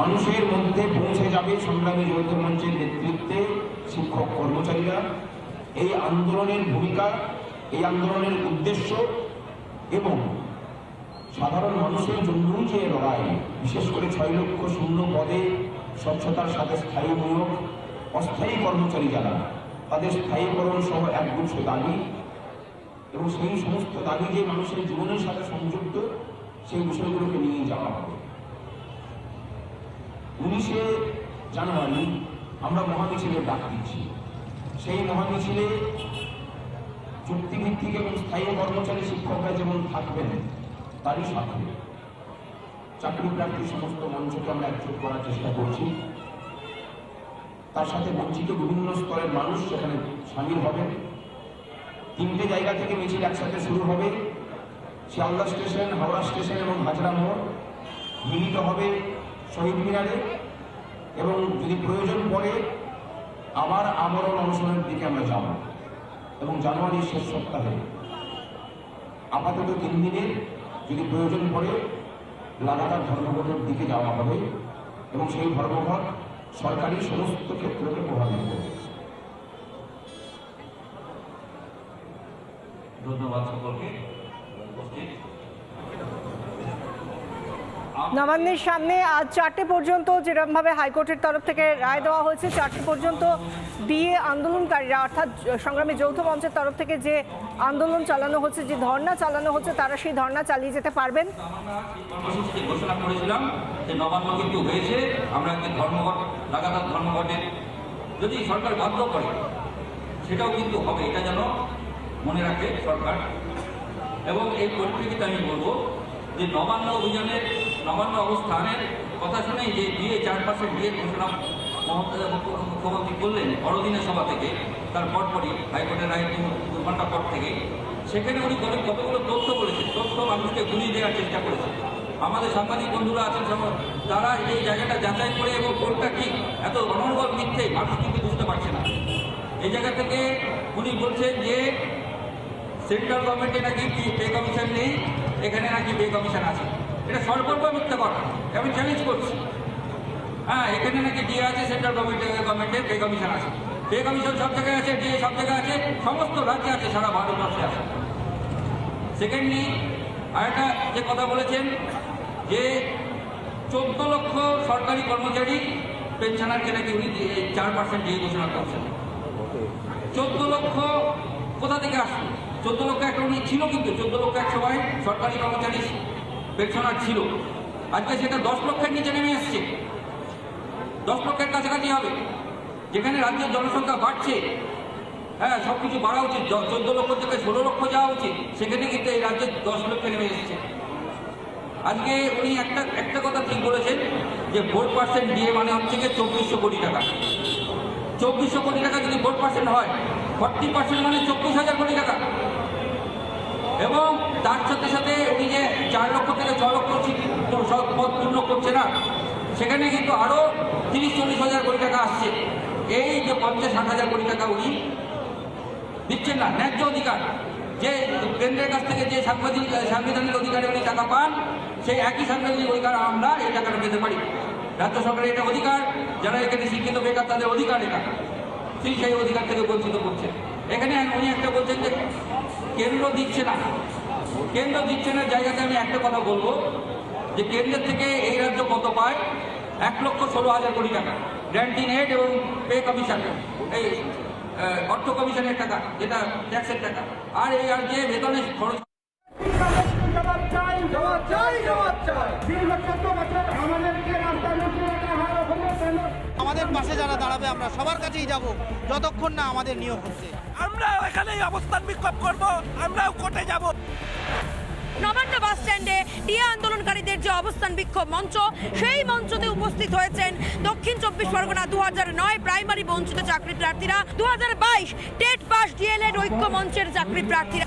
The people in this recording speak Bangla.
মানুষের মধ্যে পৌঁছে যাবে সংগ্রামী যৌথ মঞ্চের নেতৃত্বে শিক্ষক কর্মচারীরা। এই আন্দোলনের ভূমিকা, এই আন্দোলনের উদ্দেশ্য এবং সাধারণ মানুষের জন্যই যে লড়াই, বিশেষ করে ছয় লক্ষ শূন্য পদে স্বচ্ছতার সাথে স্থায়ী নিয়োগ, অস্থায়ী কর্মচারী যারা, তাদের স্থায়ীকরণ সহ একগুচ্ছ দাবি এবং সেই সমস্ত দাবি যে মানুষের জীবনের সাথে সংযুক্ত, সেই বিষয়গুলোকে নিয়ে যাওয়া হবে। উনিশে জানুয়ারি আমরা মহামিছিলের ডাক দিচ্ছি সেই মহামিছিলে চুক্তিভিত্তিক এবং স্থায়ী কর্মচারী শিক্ষকরা যেমন থাকবেন, তারই সাথে চাকরি প্রার্থী সমস্ত মঞ্চকে আমরা একজোট করার চেষ্টা করছি। তার সাথে বঞ্চিত বিভিন্ন স্তরের মানুষ সেখানে সামিল হবেন। তিনটে জায়গা থেকে মিছিল একসাথে শুরু হবে। শিয়ালদা স্টেশন, হাওড়া স্টেশন এবং হাজরা মোড় মিলিত হবে। শহীদ মিনারে এবং যদি প্রয়োজন পড়ে, আবার আমরণ অনুসরণের দিকে আমরা যাব এবং জানুয়ারির শেষ সপ্তাহে। আপাতত তিন দিনের যদি প্রয়োজন পড়ে, লাগাতার ধর্মঘটের দিকে যাওয়া হবে এবং সেই ধর্মঘট সরকারি সমস্ত ক্ষেত্রকে প্রভাবিত করবে। ধন্যবাদ সকলকে। উপস্থিত। নবান্নের সামনে আজ চারটে পর্যন্ত যেরকমভাবে হাইকোর্টের তরফ থেকে রায় দেওয়া হয়েছে, চারটে পর্যন্ত ডিএ আন্দোলনকারীরা, অর্থাৎ সংগ্রামী যৌথ মঞ্চের তরফ থেকে যে আন্দোলন চালানো হচ্ছে, যে ধর্ণা চালানো হচ্ছে, তারা সেই ধর্ণা চালিয়ে যেতে পারবেন। ঘোষণা করেছিলাম, যে নবান্ন কিন্তু হয়েছে, আমরা ধর্মঘট, লাগাতার যদি সরকার বাধ্য করে, সেটাও কিন্তু হবে, এটা যেন মনে রাখে সরকার। এবং এই পরিপ্রেক্ষিতে আমি বলব যে নবান্ন অভিযানের, নবান্ন অবস্থানের কথা শুনেই যে বিয়ে চারপাশে বিয়ে ঘোষণা মুখ্যমন্ত্রী করলেন বড়দিনের সভা থেকে, তার পরপরই হাইকোর্টের রায় দু ঘণ্টা পর থেকে। সেখানে উনি বলেন কতগুলো তথ্য বলেছেন, তথ্য মানুষকে গুলিয়ে দেওয়ার চেষ্টা করেছেন। আমাদের সাংবাদিক বন্ধুরা আছেন তারা এই জায়গাটা যাচাই করে এবং কোনটা ঠিক, এত অনর্গল মিথ্যে মানুষ কিন্তু বুঝতে পারছে না। এই জায়গা থেকে উনি বলছেন যে, সেন্ট্রাল গভর্নমেন্টে নাকি পে কমিশন নেই? এখানে নাকি বে কমিশন আছে। এটা সর্বর্ব মিথ্যা কথা, আমি চ্যালেঞ্জ করছি। হ্যাঁ এখানে নাকি ডিএ আছে সেন্ট্রাল গভর্নমেন্টের গভর্নমেন্টের পে কমিশন আছে। পে কমিশন সব জায়গায় আছে ডিএ সব জায়গায় আছে, সমস্ত রাজ্যে আছে, সারা ভারতবর্ষে আছে। সেকেন্ডলি আরেকটা যে কথা বলেছেন, যে চোদ্দ লক্ষ সরকারি কর্মচারী পেনশনারকে নাকি উনি চার পার্সেন্ট দিয়ে ঘোষণা করছেন। চোদ্দ লক্ষ কোথা থেকে আসলো? চোদ্দ লক্ষ একটা উনি ছিল কিন্তু, চোদ্দ লক্ষ এক সময় সরকারি কর্মচারী পেনশনার ছিল। আজকে সেটা দশ লক্ষের নিচে নেমে এসছে। দশ লক্ষের কাছাকাছি হবে। যেখানে রাজ্যের জনসংখ্যা বাড়ছে হ্যাঁ সব কিছু বাড়া উচিত। চোদ্দ লক্ষ থেকে ষোলো লক্ষ যাওয়া উচিত। সেখানে কিন্তু এই রাজ্যে দশ লক্ষে নেমে এসছে। আজকে উনি একটা একটা কথা ঠিক বলেছেন যে ফোর পার্সেন্ট দিয়ে মানে হচ্ছে গিয়ে চব্বিশশো কোটি টাকা। চব্বিশশো কোটি টাকা যদি ফোর পার্সেন্ট হয়, ফর্টি পার্সেন্ট মানে চব্বিশ হাজার কোটি টাকা। এবং তার সাথে সাথে উনি যে চার লক্ষ থেকে ছ লক্ষ পদ পূর্ণ করছে না, সেখানে কিন্তু আরও তিরিশ, চল্লিশ হাজার কোটি টাকা আসছে। এই যে পঞ্চাশ, ষাট হাজার কোটি টাকা উনি দিচ্ছেন না, ন্যায্য অধিকার। যে কেন্দ্রের কাছ থেকে যে সাংবিধানিক সাংবিধানিক অধিকারে উনি টাকা পান, সেই একই সাংবিধানিক অধিকার আমরা এই টাকাটা পেতে পারি। রাজ্য সরকারের এটা অধিকার, যারা এখানে শিক্ষিত বেকার তাদের অধিকার এটা। সেই সেই অধিকার থেকে বঞ্চিত করছে এখানে উনি একটা বলছেন যে কেন্দ্র দিচ্ছে না। কেন্দ্র দিচ্ছে না, জায়গাতে আমি একটা কথা বলব, যে কেন্দ্রের থেকে এই রাজ্য কত পায়? এক লক্ষ ষোলো হাজার কোটি টাকা। গ্র্যান্টিন এড এবং পে কমিশন এই অর্থ কমিশনের টাকা, যেটা ট্যাক্সের টাকা। আর এই রাজ্যে বেতনের খরচ জবাব চাই আমাদের পাশে যারা দাঁড়াবে আমরা সবার কাছেই যাব। যতক্ষণ না আমাদের নিয়োগ হচ্ছে। আমরাও এখানেই অবস্থান বিক্ষোভ করব আমরাও কোর্টে যাব। নবান্ন বাস স্ট্যান্ডে টিয়া আন্দোলনকারীদের যে অবস্থান বিক্ষোভ মঞ্চ সেই মঞ্চতে উপস্থিত হয়েছেন দক্ষিণ চব্বিশ পরগনা দু নয় প্রাইমারি বঞ্চিত চাকরি প্রার্থীরা। দু বাইশ টেট পাস ডিএলএড ঐক্য মঞ্চের চাকরি প্রার্থীরা।